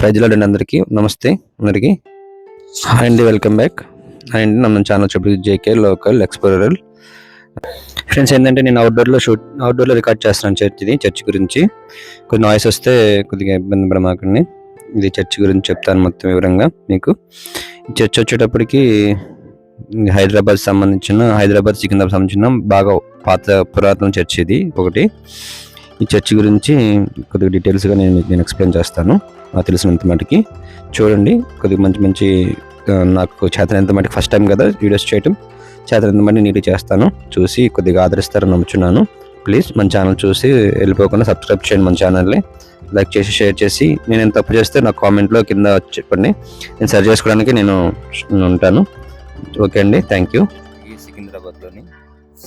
ప్రజలు అండి అందరికీ. నమస్తే అందరికీ. And welcome back. అండ్ నన్ను ఛానల్ చూపి జేకే లోకల్ ఎక్స్ప్లోరల్ ఫ్రెండ్స్ ఏంటంటే నేను అవుట్డోర్లో షూట్ అవుట్డోర్లో రికార్డ్ చేస్తున్నాను చర్చ్ ఇది చర్చ్ గురించి. కొన్ని నాయిస్ వస్తే కొద్దిగా ఇబ్బంది పడమాకండి. ఇది చర్చ్ గురించి చెప్తాను మొత్తం వివరంగా మీకు. చర్చ్ వచ్చేటప్పటికి హైదరాబాద్ సంబంధించిన హైదరాబాద్ సికింద్రాబాద్ సంబంధించిన బాగా పాత పురాతన చర్చ్ ఇది ఒకటి. ఈ చర్చ్ గురించి కొద్దిగా డీటెయిల్స్గా నేను నేను ఎక్స్ప్లెయిన్ చేస్తాను. నాకు తెలిసినంత మటుకి. చూడండి కొద్దిగా మంచి మంచి నాకు చేతనంత మటుకు ఫస్ట్ టైం కదా వీడియోస్ చేయటం. చేతనంత మటుకు నీట్గా చేస్తాను. చూసి కొద్దిగా ఆదరిస్తారని నమ్ముచున్నాను. ప్లీజ్ మన ఛానల్ చూసి వెళ్ళిపోకుండా సబ్స్క్రైబ్ చేయండి మన ఛానల్ని. లైక్ చేసి షేర్ చేసి నేను ఎంత తప్పు చేస్తే నా కామెంట్లో కింద చెప్పండి. నేను సరి చేసుకోవడానికి నేను ఉంటాను. ఓకే అండి థ్యాంక్ యూ. ఈ సికింద్రాబాద్లోని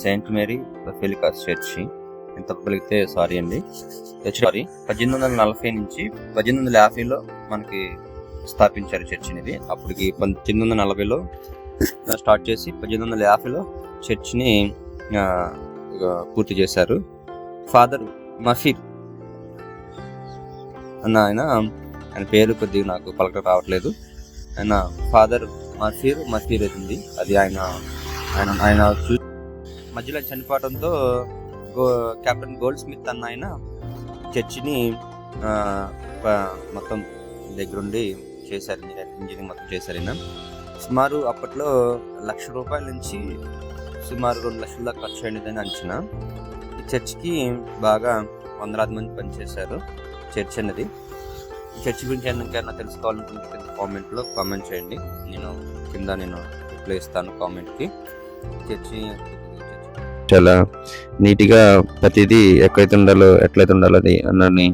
సెయింట్ మేరీ ఫెలికాస్ చర్చి. నేను తప్పగలిగితే సారీ అండి. సారీ పద్దెనిమిది వందల నలభై నుంచి పద్దెనిమిది వందల యాభైలో మనకి స్థాపించారు చర్చిని ఇది అప్పటికి పద్దెనిమిది వందల నలభైలో స్టార్ట్ చేసి పద్దెనిమిది వందల యాభైలో చర్చిని పూర్తి చేశారు. ఫాదర్ మఫీర్ అన్న ఆయన ఆయన పేరు కొద్దిగా నాకు పలక రావట్లేదు. ఆయన ఫాదర్ మఫీర్ మఫీర్ ఉంది అది ఆయన ఆయన ఆయన చూ మధ్యలో చనిపోవడంతో గో కెప్టెన్ గోల్డ్ స్మిత్ అన్న ఆయన చర్చిని మొత్తం దగ్గరుండి చేశారు. ఇంజనీరింగ్ మొత్తం చేశారు ఆయన సుమారు అప్పట్లో లక్ష రూపాయల నుంచి సుమారు రెండు లక్షల దాకా ఖర్చు అయినదని అంచనా. ఈ చర్చికి బాగా వందలాది మంది పనిచేశారు చర్చ్ అనేది ఈ చర్చ్ గురించి ఎందుకైనా తెలుసుకోవాలనుకుంటే కింద కామెంట్లో కామెంట్ చేయండి. నేను కింద నేను రిప్లై ఇస్తాను కామెంట్కి. చర్చి చాలా నీట్గా ప్రతిదీ ఎక్కడైతే ఉండాలో ఎట్లయితే ఉండాలో అది అన్నీ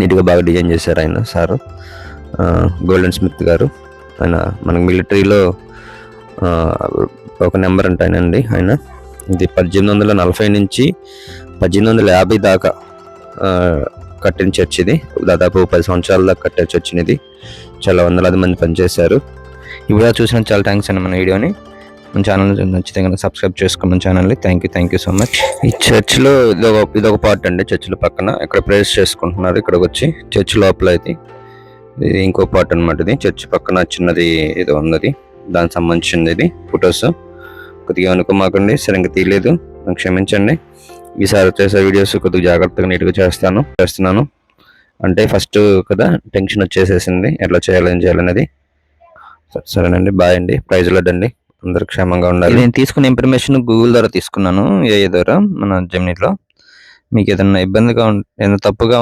నీట్గా బాగా డిజైన్ చేశారు ఆయన సారు. గోల్డెన్ స్మిత్ గారు. ఆయన మనకి మిలిటరీలో ఒక నెంబర్ అంటే ఆయన అండి ఆయన. ఇది పద్దెనిమిది వందల నలభై నుంచి పద్దెనిమిది వందల యాభై దాకా కట్టిన చర్చ్ ఇది. దాదాపు పది సంవత్సరాల దాకా కట్టే చర్చ్ ఇది. చాలా వందలాది మంది పనిచేశారు. ఇప్పుడు చూసిన చాలా థ్యాంక్స్ అండి మన వీడియోని. మన ఛానల్ నచ్చితే కనుక సబ్స్క్రైబ్ చేసుకోండి మన ఛానల్ని thank you thank you so much ఈ చర్చ్లో ఇదొక ఇదొక పార్ట్ అండి చర్చ్లో పక్కన. ఇక్కడ ప్రేయర్స్ చేసుకుంటున్నారు ఇక్కడికి వచ్చి. చర్చ్ లోపల అయితే ఇది ఇంకో పార్ట్ అనమాట ఇది. చర్చ్ పక్కన చిన్నది ఏదో ఉన్నది. దానికి సంబంధించింది ఇది. ఫొటోస్ కొద్దిగా అనుకోమాకండి. సరిగ్గా తీయలేదు. నాకు క్షమించండి. ఈసారి చేసే వీడియోస్ కొద్దిగా జాగ్రత్తగా నీట్గా చేస్తాను. చేస్తున్నాను. అంటే ఫస్ట్ కదా టెన్షన్ వచ్చేసేసింది. ఎట్లా చేయాలి ఏం చేయాలనేది సరేనండి. బాయ్ అండి. ప్రైజ్ అండి అందరు క్షేమంగా ఉండాలి. నేను తీసుకున్న ఇన్ఫర్మేషన్ గూగుల్ ద్వారా తీసుకున్నాను ఏ ద్వారా మన జెమినీలో మీకు ఏదైనా ఇబ్బందిగా ఏదైనా తప్పుగా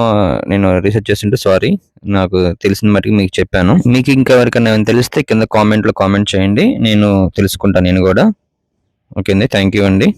నేను రీసెర్చ్ చేస్తుంటే సారీ నాకు తెలిసిన మటుకు మీకు చెప్పాను. మీకు ఇంకా ఎవరికైనా ఏమైనా తెలిస్తే కింద కామెంట్లో కామెంట్ చేయండి. నేను తెలుసుకుంటాను నేను కూడా. ఓకే అండి థ్యాంక్ యూ అండి.